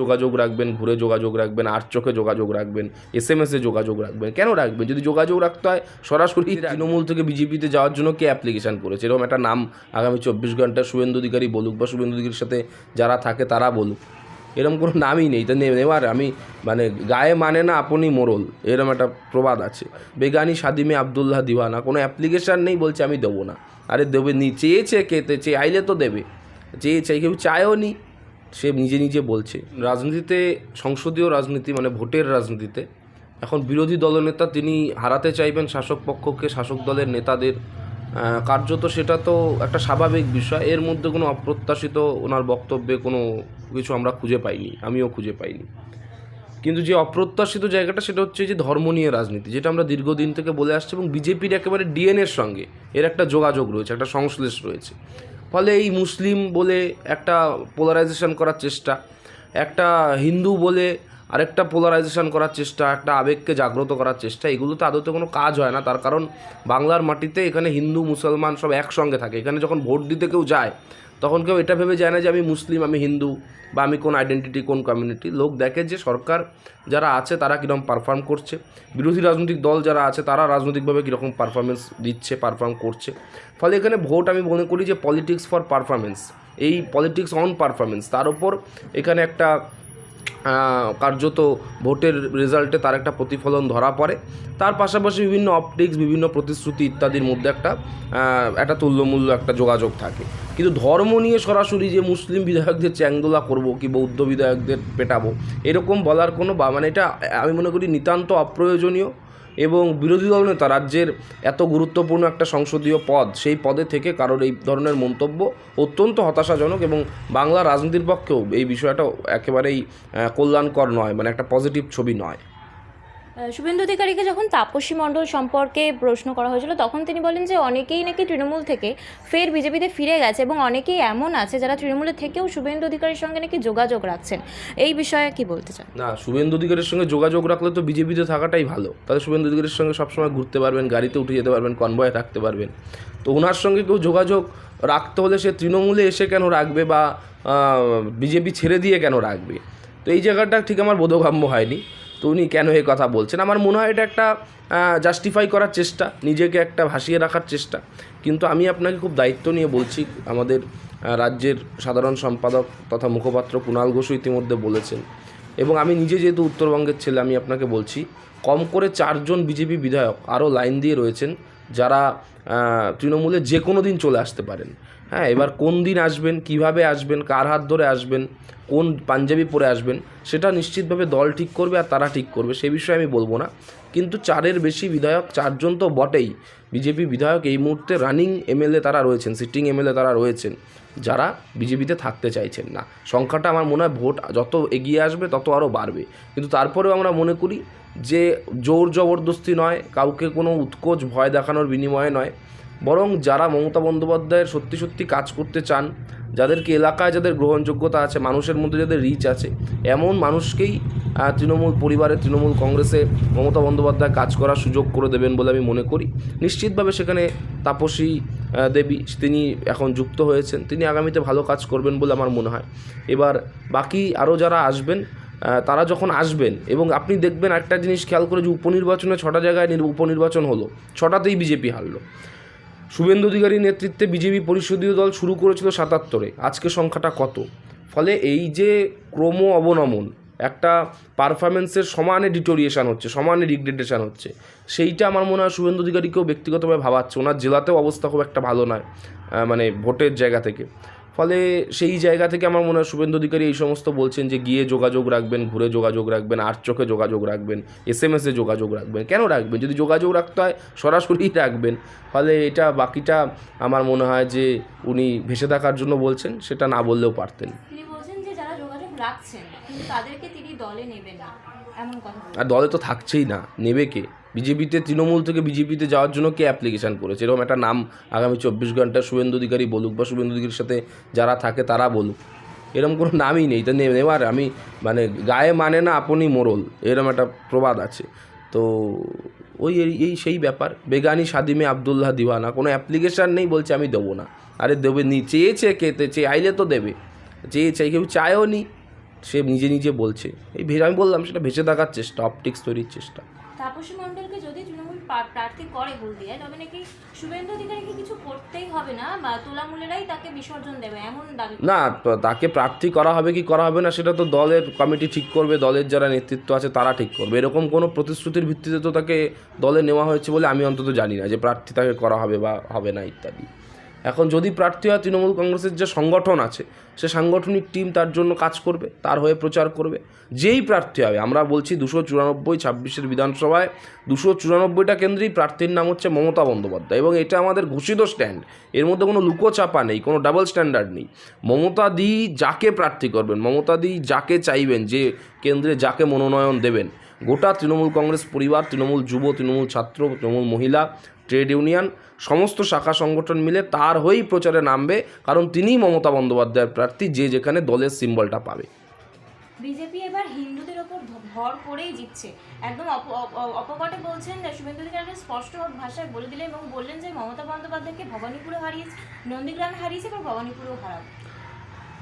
যোগাযোগ রাখবেন ঘুরে যোগাযোগ রাখবেন আর চোখে যোগাযোগ রাখবেন এস এম এসে যোগাযোগ রাখবেন। কেন রাখবেন? যদি যোগাযোগ রাখতে হয় সরাসরি তৃণমূল থেকে বিজেপিতে যাওয়ার জন্য কে অ্যাপ্লিকেশান করেছে? এরকম একটা নাম আগামী চব্বিশ ঘণ্টা শুভেন্দু অধিকারী বলুক বা শুভেন্দু অধিকারীর সাথে যারা থাকে তারা বলুক। এরকম কোনো নামই নেই। তা নেওয়ার আমি মানে গায়ে মানে না আপনি মোরল। এরকম একটা প্রবাদ আছে। বেগানি সাদিমে আবদুল্লাহ দিওয়ানা কোনো অ্যাপ্লিকেশান নেই বলছে আমি দেবো না। আরে দেবে নি চেয়েছে কেতে চেয়ে আইলে তো দেবে। চেয়েছে কেউ চায়ও নি। সে নিজে নিজে বলছে। রাজনীতিতে সংসদীয় রাজনীতি মানে ভোটের রাজনীতিতে, এখন বিরোধী দলনেতা তিনি হারাতে চাইবেন শাসক পক্ষকে, শাসক দলের নেতাদের কার্যত সেটা তো একটা স্বাভাবিক বিষয়। এর মধ্যে কোনো অপ্রত্যাশিত ওনার বক্তব্যে কোনো কিছু আমরা খুঁজে পাইনি, আমিও খুঁজে পাইনি। কিন্তু যে অপ্রত্যাশিত জায়গাটা সেটা হচ্ছে যে ধর্ম নিয়ে রাজনীতি, যেটা আমরা দীর্ঘদিন থেকে বলে আসছি এবং বিজেপির একেবারে ডিএনএর সঙ্গে এর একটা যোগাযোগ রয়েছে, একটা সংশ্লেষ রয়েছে। ফলে এই মুসলিম বলে একটা পোলারাইজেশন করার চেষ্টা, একটা হিন্দু বলে আরেকটা পোলারাইজেশন করার চেষ্টা, একটা আবেগকে জাগ্রত করার চেষ্টা, এগুলোতে আদতে কোনো কাজ হয় না। তার কারণ বাংলার মাটিতে এখানে হিন্দু, মুসলমান সব একসঙ্গে থাকে। এখানে যখন ভোট দিতে কেউ যায় তখন কেউ এটা ভেবে যায় না যে আমি মুসলিম, আমি হিন্দু বা আমি কোন আইডেন্টিটি কোন কমিউনিটি লোক দেখে যে সরকার যারা আছে তারা কীরকম পারফর্ম করছে। বিরোধী রাজনৈতিক দল যারা আছে তারা রাজনৈতিকভাবে কীরকম পারফরমেন্স দিচ্ছে পারফর্ম করছে। ফলে এখানে ভোট আমি মনে করি যে পলিটিক্স ফর পারফরমেন্স এই পলিটিক্স অন পারফরমেন্স তার উপর এখানে একটা কার্যত ভোটের রেজাল্টে তার একটা প্রতিফলন ধরা পড়ে। তার পাশাপাশি বিভিন্ন অপটিক্স বিভিন্ন প্রতিশ্রুতি ইত্যাদির মধ্যে একটা একটা তুল্যমূল্য একটা যোগাযোগ থাকে। কিন্তু ধর্ম নিয়ে সরাসরি যে মুসলিম বিধায়কদের চ্যাংদোলা করব কি বৌদ্ধ বিধায়কদের পেটাবো, এরকম বলার কোনো বা মানে এটা আমি মনে করি নিতান্ত অপ্রয়োজনীয়। এবং বিরোধী দল নেতা রাজ্যের এত গুরুত্বপূর্ণ একটা সংসদীয় পদ, সেই পদে থেকে কারোর এই ধরনের মন্তব্য অত্যন্ত হতাশাজনক এবং বাংলা রাজনীতির পক্ষেও এই বিষয়টা একেবারেই কল্যাণকর নয় মানে একটা পজিটিভ ছবি নয়। শুভেন্দু অধিকারীকে যখন তাপসী মণ্ডল সম্পর্কে প্রশ্ন করা হয়েছিল, তখন তিনি বলেন যে অনেকেই নাকি তৃণমূল থেকে ফের বিজেপিতে ফিরে গেছে এবং অনেকেই এমন আছে যারা তৃণমূলের থেকেও শুভেন্দু অধিকারীর সঙ্গে নাকি যোগাযোগ রাখছেন। এই বিষয়ে কি বলতে চান? না, শুভেন্দু অধিকারীর সঙ্গে যোগাযোগ রাখলে তো বিজেপিতে থাকাটাই ভালো। তাহলে শুভেন্দু অধিকারীর সঙ্গে সবসময় ঘুরতে পারবেন, গাড়িতে উঠে যেতে পারবেন কনভয়ে থাকতে পারবেন। তো ওনার সঙ্গে কেউ যোগাযোগ রাখতে হলে সে তৃণমূলে এসে কেন রাখবে বা বিজেপি ছেড়ে দিয়ে কেন রাখবে? তো এই জায়গাটা ঠিক আমার বোধগম্য হয়নি। তো উনি কেন এ কথা বলছেন? আমার মনে হয় এটা একটা জাস্টিফাই করার চেষ্টা, নিজেকে একটা ভাসিয়ে রাখার চেষ্টা। কিন্তু আমি আপনাকে খুব দায়িত্ব নিয়ে বলছি, আমাদের রাজ্যের সাধারণ সম্পাদক তথা মুখপাত্র কুণাল ঘোষও ইতিমধ্যে বলেছেন। এবং আমি নিজে যেহেতু উত্তরবঙ্গের ছেলে, আমি আপনাকে বলছি, কম করে চারজন বিজেপি বিধায়ক আরও লাইন দিয়ে রয়েছেন। যারা তৃণমূলে যে কোনো দিন চলে আসতে পারেন। হ্যাঁ এবার কোন দিন আসবেন, কীভাবে আসবেন, কার হাত ধরে আসবেন, কোন পাঞ্জাবি পরে আসবেন, সেটা নিশ্চিতভাবে দল ঠিক করবে আর তারা ঠিক করবে, সে বিষয়ে আমি বলব না। কিন্তু চারের বেশি বিধায়ক, চারজন তো বটেই। বিজেপি বিধায়ক এই মুহূর্তে রানিং এমএলএ তারা রয়েছেন সিটিং এমএলএ তারা রয়েছেন, যারা বিজেপিতে থাকতে চাইছেন না। সংখ্যাটা আমার মনে হয় ভোট যত এগিয়ে আসবে তত আরও বাড়বে। কিন্তু তারপরেও আমরা মনে করি যে জোর জবরদস্তি নয়, কাউকে কোনো উৎকোচ ভয় দেখানোর বিনিময়ে নয়, বরং যারা মমতা বন্দ্যোপাধ্যায়ের সত্যি সত্যি কাজ করতে চান, যাদেরকে এলাকায় যাদের গ্রহণযোগ্যতা আছে, মানুষের মধ্যে যাদের রিচ আছে, এমন মানুষকেই তৃণমূল পরিবারে, তৃণমূল কংগ্রেসে মমতা বন্দ্যোপাধ্যায় কাজ করার সুযোগ করে দেবেন বলে আমি মনে করি। নিশ্চিতভাবে সেখানে তাপসী দেবী তিনি এখন যুক্ত হয়েছেন। তিনি আগামীতে ভালো কাজ করবেন বলে আমার মনে হয়। এবার বাকি আরও যারা আসবেন তারা যখন আসবেন এবং আপনি দেখবেন একটা জিনিস খেয়াল করে যে উপনির্বাচনে ছটা জায়গায় নির- উপনির্বাচন হলো। ছটাতেই বিজেপি হারলো। শুভেন্দু অধিকারীর নেতৃত্বে বিজেপি পরিষদীয় দল শুরু করেছিল সাতাত্তরে। আজকে সংখ্যাটা কত? ফলে এই যে ক্রম অবনমন, একটা পারফরমেন্সের সমানে ডিটোরিয়েশন হচ্ছে, সমানে ডিগ্রেডেশন হচ্ছে, সেইটা আমার মনে হয় শুভেন্দু অধিকারীকেও ব্যক্তিগতভাবে ভাবাচ্ছে। ওনার জেলাতেও অবস্থা খুব একটা ভালো নয় মানে ভোটের জায়গা থেকে। ফলে সেই জায়গা থেকে আমার মনে হয় শুভেন্দু অধিকারী এই সমস্ত বলছেন যে গিয়ে যোগাযোগ রাখবেন, ঘুরে যোগাযোগ রাখবেন আর চোখে যোগাযোগ রাখবেন এস এম এসে যোগাযোগ রাখবেন। কেন রাখবেন? যদি যোগাযোগ রাখতে হয়, সরাসরি রাখবেন। ফলে এটা বাকিটা আমার মনে হয় যে উনি ভেসে থাকার জন্য বলছেন, সেটা না বললেও পারতেন তিনি বলছেন যে যারা যোগাযোগ রাখছেন, কিন্তু তাদেরকে তিনি দলে নেবেন না। আর দলে তো থাকছেই না, নেবে কে? বিজেপিতে, তৃণমূল থেকে বিজেপিতে যাওয়ার জন্য কে অ্যাপ্লিকেশান করেছে? এরকম একটা নাম আগামী চব্বিশ ঘণ্টা শুভেন্দু অধিকারী বলুক বা শুভেন্দু অধিকারীর সাথে যারা থাকে তারা বলুক। এরকম কোনো নামই নেই। তা নেওয়ার আমি মানে গায়ে মানে না, আপনি মোরল। এরকম একটা প্রবাদ আছে। তো ওই এই- সেই ব্যাপার। বেগানি সাদিমে আবদুল্লাহ দিওয়ানা, কোনো অ্যাপ্লিকেশান নেই বলছে আমি দেবো না। আরে দেবে নি, চেয়েছে কেতে চেয়ে আইলে তো দেবে। চেয়েছে কেউ চায়ও নি। সে নিজে নিজে বলছে। এই ভে- আমি বললাম সেটা ভেসে থাকার চেষ্টা অপটিক্স তৈরির চেষ্টা। তাপসী মণ্ডলকে যদি তৃণমূল প্রার্থী করে তবে নাকি শুভেন্দু অধিকারীকে কিছু করতেই হবে না বা তোলামূলেরাই তাকে বিসর্জন দেবে এমন দাবি না তাকে প্রার্থী করা হবে কি করা হবে না সেটা তো দলের কমিটি ঠিক করবে দলের যারা নেতৃত্ব আছে তারা ঠিক করবে। এরকম কোনো প্রতিশ্রুতির ভিত্তিতে তো তাকে দলে নেওয়া হয়েছে বলে আমি অন্তত জানি না যে প্রার্থী তাকে করা হবে বা হবে না ইত্যাদি। এখন যদি প্রার্থী হয়, তৃণমূল কংগ্রেসের যে সংগঠন আছে, সে সাংগঠনিক টিম তার জন্য কাজ করবে, তার হয়ে প্রচার করবে। যেই প্রার্থী হবে, আমরা বলছি দুশো চুরানব্বই ছাব্বিশের বিধানসভায়, দুশো চুরানব্বইটা কেন্দ্রেই প্রার্থীর নাম হচ্ছে মমতা বন্দ্যোপাধ্যায় এবং এটা আমাদের ঘোষিত স্ট্যান্ড এর মধ্যে কোনো লুকোচাপা নেই, কোনো ডাবল স্ট্যান্ডার্ড নেই। মমতা দি যাকে প্রার্থী করবেন, মমতা দি যাকে চাইবেন, যে কেন্দ্রে যাকে মনোনয়ন দেবেন, গোটা তৃণমূল কংগ্রেস পরিবার, তৃণমূল যুব, তৃণমূল ছাত্র, তৃণমূল মহিলা ট্রেড ইউনিয়ন সমস্ত শাখা সংগঠন মিলে তার হয়েই প্রচারে নামবে কারণ তিনিই মমতা বন্দ্যোপাধ্যায়ের প্রার্থী যে যেখানে দলের সিম্বলটা পাবে। বিজেপি এবার হিন্দুদের ওপর ভর করেই জিতছে। একদম অপ- অপ- অপ- অপকটে বলছেন যে শুভেন্দু অধিকারী স্পষ্ট ভাষায় বলে দিলেন এবং বললেন যে মমতা বন্দ্যোপাধ্যায়কে ভবানীপুরে হারিয়েছে নন্দীগ্রামে হারিয়েছে এবার ভবানীপুরেও হারাবে।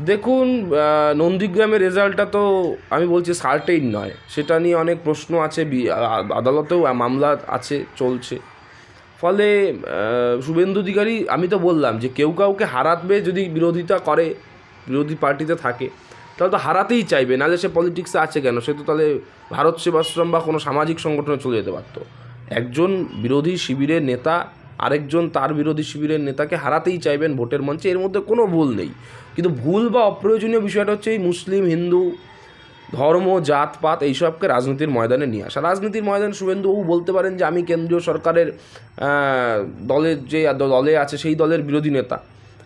দেখুন নন্দীগ্রামের রেজাল্টটা তো আমি বলছি সার্টেইন নয়। সেটা নিয়ে অনেক প্রশ্ন আছে আদালতেও মামলা আছে চলছে। ফলে শুভেন্দু অধিকারী, আমি তো বললাম যে কেউ কাউকে হারাবে যদি বিরোধিতা করে, বিরোধী পার্টিতে থাকে। তাহলে তো হারাতেই চাইবে, নাহলে সে পলিটিক্সে আছে কেন? সে তো তাহলে ভারত সেবাশ্রম বা কোনো সামাজিক সংগঠনে চলে যেতে পারতো একজন বিরোধী শিবিরের নেতা, আরেকজন তার বিরোধী শিবিরের নেতাকে হারাতেই চাইবেন ভোটের মঞ্চে, এর মধ্যে কোনো ভুল নেই। কিন্তু ভুল বা অপ্রয়োজনীয় বিষয়টা হচ্ছে এই মুসলিম, হিন্দু ধর্ম জাতপাত এইসবকে রাজনীতির ময়দানে নিয়ে আসা। রাজনীতির ময়দানে শুভেন্দুবাবু বলতে পারেন যে, আমি কেন্দ্রীয় সরকারের দলের যে দলে আছে সেই দলের বিরোধী নেতা।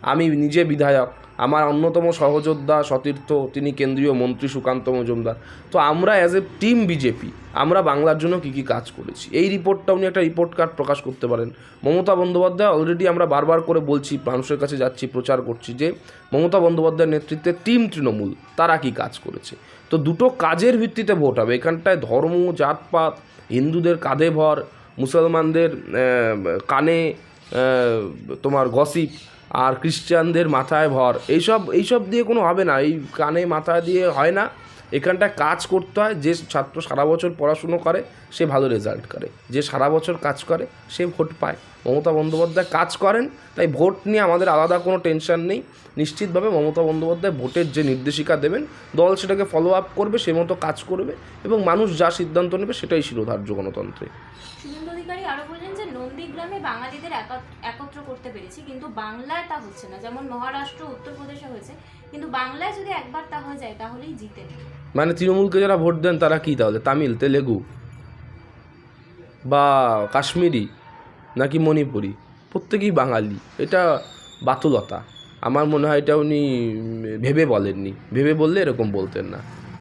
আমি নিজে বিধায়ক আমার অন্যতম সহযোদ্ধা, সতীর্থ, তিনি কেন্দ্রীয় মন্ত্রী সুকান্ত মজুমদার। তো আমরা অ্যাজ এ টিম বিজেপি আমরা বাংলার জন্য কী কী কাজ করেছি? এই রিপোর্টটা উনি একটা রিপোর্ট কার্ড প্রকাশ করতে পারেন। মমতা বন্দ্যোপাধ্যায় অলরেডি আমরা বারবার করে বলছি, মানুষের কাছে যাচ্ছি, প্রচার করছি যে, মমতা বন্দ্যোপাধ্যায়ের নেতৃত্বে টিম তৃণমূল, তারা কি কাজ করেছে? তো দুটো কাজের ভিত্তিতে ভোট হবে। এখানটায় ধর্ম, জাতপাত, হিন্দুদের কাঁধে ভর, মুসলমানদের কানে তোমার গসিপ আর খ্রিস্টানদের মাথায় ভর। এইসব এইসব দিয়ে কোনো হবে না। এই কানে মাথা দিয়ে হয় না। এখানটায় কাজ করতে হয়। যে ছাত্র সারা বছর পড়াশুনো করে, সে ভালো রেজাল্ট করে। যে সারা বছর কাজ করে, সে ভোট পায়। মমতা বন্দ্যোপাধ্যায় কাজ করেন, তাই ভোট নিয়ে আমাদের আলাদা কোনো টেনশন নেই। নিশ্চিতভাবে মমতা বন্দ্যোপাধ্যায় ভোটের যে নির্দেশিকা দেবেন, দল সেটাকে ফলো আপ করবে, সে মতো কাজ করবে এবং মানুষ যা সিদ্ধান্ত নেবে, সেটাই শিরোধার্য গণতন্ত্রে। নন্দীগ্রামে বাঙালিদের একত্র করতে পেরেছি, কিন্তু বাংলায় তা হচ্ছে না। যেমন মহারাষ্ট্র, উত্তরপ্রদেশে হয়েছে, কিন্তু বাংলায় যদি একবার তা হয়ে যায়, তাহলেই জিতেন মানে তৃণমূলকে যারা ভোট দেন, তারা কি তাহলে? তামিল, তেলেগু বা কাশ্মীরি নাকি মণিপুরি? প্রত্যেকেই বাঙালি। এটা বাতুলতা। আমার মনে হয় এটা উনি ভেবে বলেননি। ভেবে বললে এরকম বলতেন না।